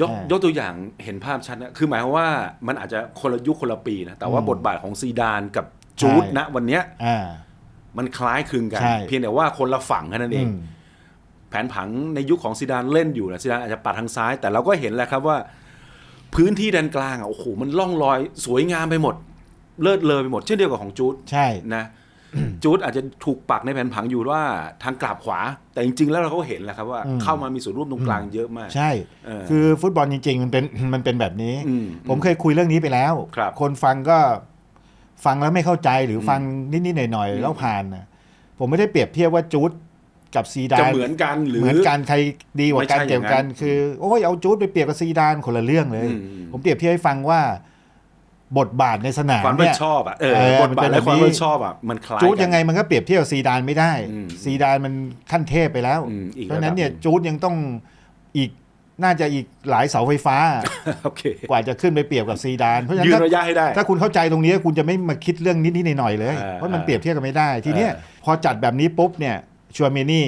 ยกอ่ายกตัวอย่างเห็นภาพชัดนะคือหมายความว่ามันอาจจะคนละยุคคนละปีนะแต่ว่าอืมบทบาทของซีดานกับจูดใช่ณวันเนี้ยอ่ามันคล้ายคลึงกันใช่เพียงแต่ว่าคนละฝั่งแค่นั้นเองอืมแผนผังในยุคของซีดานเล่นอยู่นะซีดานอาจจะปัดทางซ้าย แต่เราก็เห็นแหละครับว่า พื้นที่แดนกลางอะโอ้โหมันล่องลอยสวยงามไปหมด เลิศเลอไปหมดเช่นเดียวกับของจูดใช่นะ จูดอาจจะถูกปักในแผนผังอยู่ว่าทางกลับขวา แต่จริง ๆ แล้วเราก็เห็นแหละครับว่าอืมเข้ามามีส่วนร่วมตรงกลางเยอะมาก ใช่เออคือฟุตบอลจริง ๆ มันเป็นมันเป็นแบบนี้อืมผมเคยคุยเรื่องนี้ไปแล้วครับคนฟังก็ฟังแล้วไม่เข้าใจหรืออมฟังนิด ๆ หน่อยอืมๆแล้วผ่านนะผมไม่ได้เปรียบเทียบว่าจูดกับซีดาจะนเหมือนกันหรือเหมือนกันใครดีกว่ากันไม่ใช่เกี่ยวกันอย่างนั้นคือโอ้ยเอาจูดไปเปรียบกับซีดานคนละเรื่องเลยอืมผมเปรียบเทียบให้ฟังว่า บทบาทในสนามความไม่เนี่ยชอบอะเออเออบทบาทมันเป็นและแบบความนี้ไม่ชอบอะมันคล้ายจูดกันยังไงมันก็เปรียบเทียบกับซีดานไม่ได้ อืมซีดานมันขั้นเทพไปแล้ว อืมอีกเพราะฉะนั้นเนี่ยระดับหนึ่งจูดยังต้องอีกน่าจะอีกหลายเสาไฟฟ้า โอเคกว่าจะขึ้นไปเปรียบกับซีดาน เพราะฉะนั้ยืนนถ้าระยะให้ได้ ถ้าคุณเข้าใจตรงนี้คุณจะไม่มาคิดเรื่องนิดๆหน่อยๆเลย เออเพราะมันเปรียบเทียบกันไม่ได้ ทีเนี้ยเออ พอจัดแบบนี้ปุ๊บเนี่ยชัวเมนี่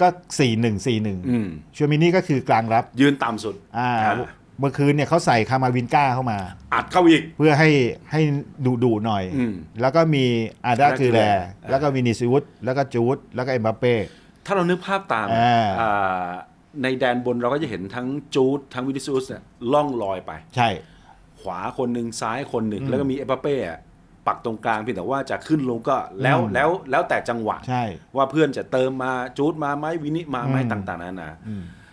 ก็สี่หนึ่งสี่หนึ่งอืมชัวเมนี่ก็คือกลางรับยืนต่ำสุด อ่าอ่า เมื่อคืนเนี่ยเขาใส่คามาวินก้าเข้ามา อัดเข้าอีก เพื่อให้ให้ดุดุๆหน่อย อืม แล้วก็มีอาดาอาดาคือแลคือแลแล้วก็วินิซิวุสแล้วก็จูดแล้วก็เอ็มบัปเป้ ถ้าเรานึกภาพตามอ่า อ่าในแดนบนเราก็จะเห็นทั้งจูดทั้งวินิซูสเนี่ยล่องลอยไป ใช่ ขวาคนหนึ่งซ้ายคนหนึ่งอืมแล้วก็มีเอเปเป้อะปักตรงกลางเพียงแต่ว่าจะขึ้นลงก็แล้วอืม แล้วแล้วแต่จังหวะ ใช่ ว่าเพื่อนจะเติมมาจูดมาไหมวินิมาไหมอืม ต่างๆนานาอืม